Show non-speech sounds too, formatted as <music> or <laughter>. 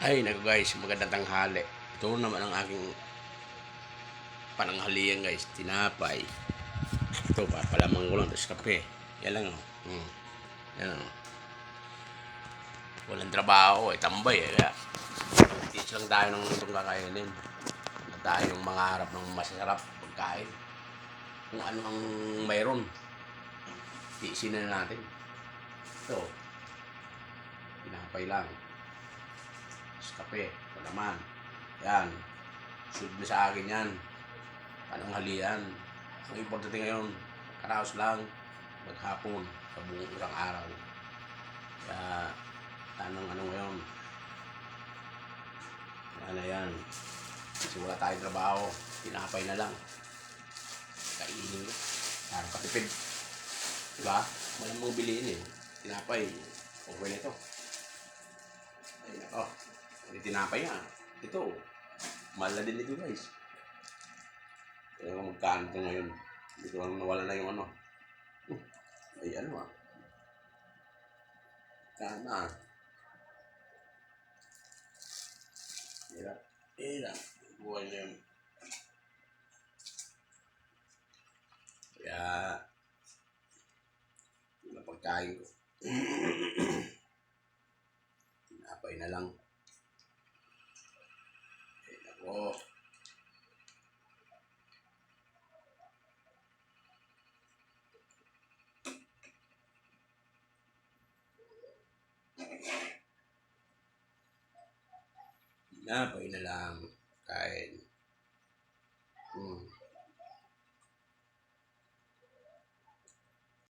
Ay, naku guys, magandang tanghali. Ito naman ang aking pananghalian guys, tinapay. Ito, papalamang ko lang, tapos kape. Yan lang oh. Hmm. Yan oh. Walang trabaho, eh, tambay eh. Kaya, teach lang tayo ng itong kakainin. Na tayong mangarap ng masarap pagkain. Kung ano ang mayroon. Tiisin na natin. Ito, tinapay lang. Kape, ito naman. Yan. Na sa akin yan. Anong halian. Ang importante ngayon, karaos lang, maghapon, sa buong isang araw. Kaya, anong ano ngayon. Yan na yan. Kasi wala tayong trabaho. Tinapay na lang. Kainin ko. Para katipid. Diba? Walang mga biliin eh. Tinapay. Okay na ito. Ay, nako. Hindi tinapay nga. Ito. Mahal na din ito guys. Kaya kung magkano ito ngayon. Dito lang nawala na yung ano. Ay ano ah. Kana. Hirap. Hirap. Buhay na yun. Kaya, yun ang pagkain ko. <clears throat> Tinapay na lang. Ay, nako. Tinapay na lang.